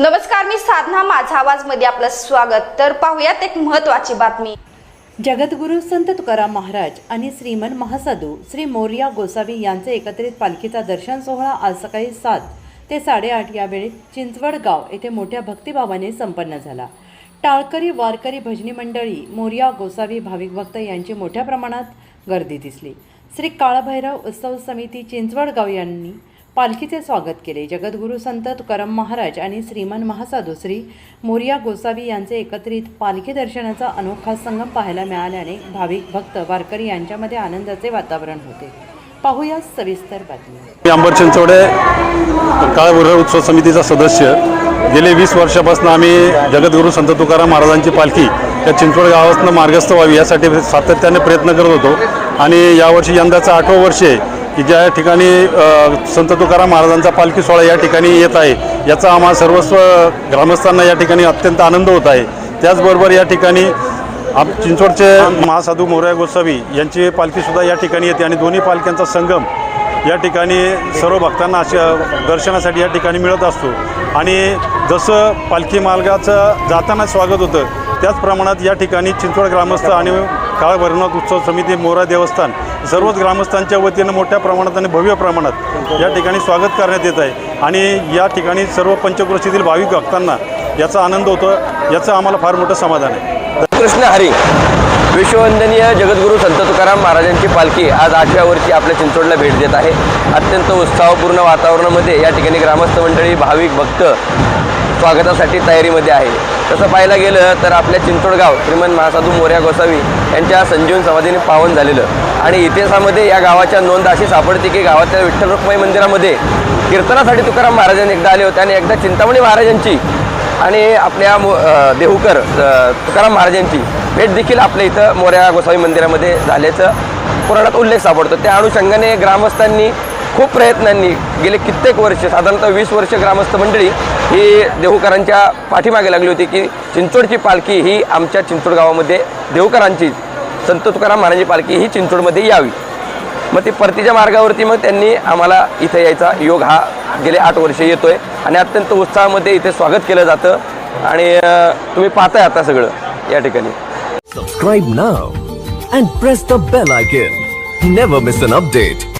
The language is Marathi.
नमस्कार मी साधना आवाजमध्ये आपलं स्वागत. तर पाहूयात एक महत्वाची बातमी. जगद्गुरू संत तुकाराम महाराज आणि श्रीमन महासाधू श्री मोर्या गोसावी यांचे एकत्रित पालखीचा दर्शन सोहळा आज सकाळी सात ते साडेआठ या वेळेत चिंचवड गाव येथे मोठ्या भक्तिभावाने संपन्न झाला. टाळकरी वारकरी भजनी मंडळी मोर्या गोसावी भाविक भक्त यांची मोठ्या प्रमाणात गर्दी दिसली. श्री काळभैरव उत्सव समिती चिंचवड गाव यांनी पालखीचे स्वागत केले. जगद्गुरू संत तुकाराम महाराज आणि श्रीमान महासाधू श्री मोरिया गोसावी यांचे एकत्रित पालखी दर्शनाचा अनोखा संगम पाहायला मिळाल्याने भाविक भक्त वारकरी यांच्यामध्ये आनंदाचे वातावरण होते. पाहूया सविस्तर बातमी मी अंबर चिंचवडे काळभैरव उत्सव समितीचा सदस्य. गेले वीस वर्षापासून आम्ही जगद्गुरू संत तुकाराम महाराजांची पालखी या चिंचवड गावातनं मार्गस्थ व्हावी यासाठी सातत्याने प्रयत्न करत होतो. आणि यावर्षी यंदाचं आठवं वर्ष आहे. की ज्या ठिकाणी संत तुकाराम महाराजांचा पालखी सोहळा या ठिकाणी येत आहे याचा आम्हा सर्वस्व ग्रामस्थांना या ठिकाणी अत्यंत आनंद होत आहे. त्याचबरोबर या ठिकाणी आप चिंचवडचे महासाधू मोरया गोसावी यांची पालखीसुद्धा या ठिकाणी येते आणि दोन्ही पालख्यांचा संगम या ठिकाणी सर्व भक्तांना अशा दर्शनासाठी या ठिकाणी मिळत असतो. आणि जसं पालखी मार्गाचं जाताना स्वागत होतं त्याच प्रमाणात या ठिकाणी चिंचवड ग्रामस्थ आणि काळ उत्सव समिती मोरा देवस्थान सर्वच ग्रामस्थांच्या वतीनं मोठ्या प्रमाणात आणि भव्य प्रमाणात या ठिकाणी स्वागत करण्यात येत आहे. आणि या ठिकाणी सर्व पंचक्रोशीतील भाविक भक्तांना याचा आनंद होतो याचं आम्हाला फार मोठं समाधान आहे. कृष्ण हरी विश्ववंदनीय जगद्गुरू संत तुकाराम महाराजांची पालखी आज आठव्या वर्षी आपल्या चिंचोडला भेट देत आहे. अत्यंत उत्साहपूर्ण वातावरणामध्ये या ठिकाणी ग्रामस्थ मंडळी भाविक भक्त स्वागतासाठी तयारीमध्ये आहे. तसं पाहायला गेलं तर आपल्या चिंचोडगाव श्रीमंत महासाधू मोर्या गोसावी यांच्या संजीवन समाधीने पावन झालेलं. आणि इतिहासामध्ये या गावाच्या नोंद अशी सापडते की गावातल्या विठ्ठल रुक्माई मंदिरामध्ये कीर्तनासाठी तुकाराम महाराजांनी एकदा आले होते आणि एकदा चिंतामणी महाराजांची आणि आपल्या मो- देहूकर तुकाराम महाराजांची भेट देखील आपल्या इथं मोर्या गोसावी मंदिरामध्ये झाल्याचं पुराणात उल्लेख सापडतो. त्या अनुषंगाने ग्रामस्थांनी खूप प्रयत्नांनी गेले कित्येक वर्ष साधारणतः वीस वर्ष ग्रामस्थ मंडळी ही देहूकरांच्या पाठीमागे लागली होती की चिंचोडची पालखी ही आमच्या चिंचोड गावामध्ये देहूकरांची संत तुकाराम महाराजांची पालखी ही चिंचोडमध्ये यावी. मग ती परतीच्या मार्गावरती मग त्यांनी आम्हाला इथे यायचा योग हा गेले आठ वर्ष आहे आणि अत्यंत उत्साहामध्ये इथे स्वागत केलं जातं. आणि तुम्ही पाहताय आता सगळं या ठिकाणी. Subscribe now and press the bell icon never miss an update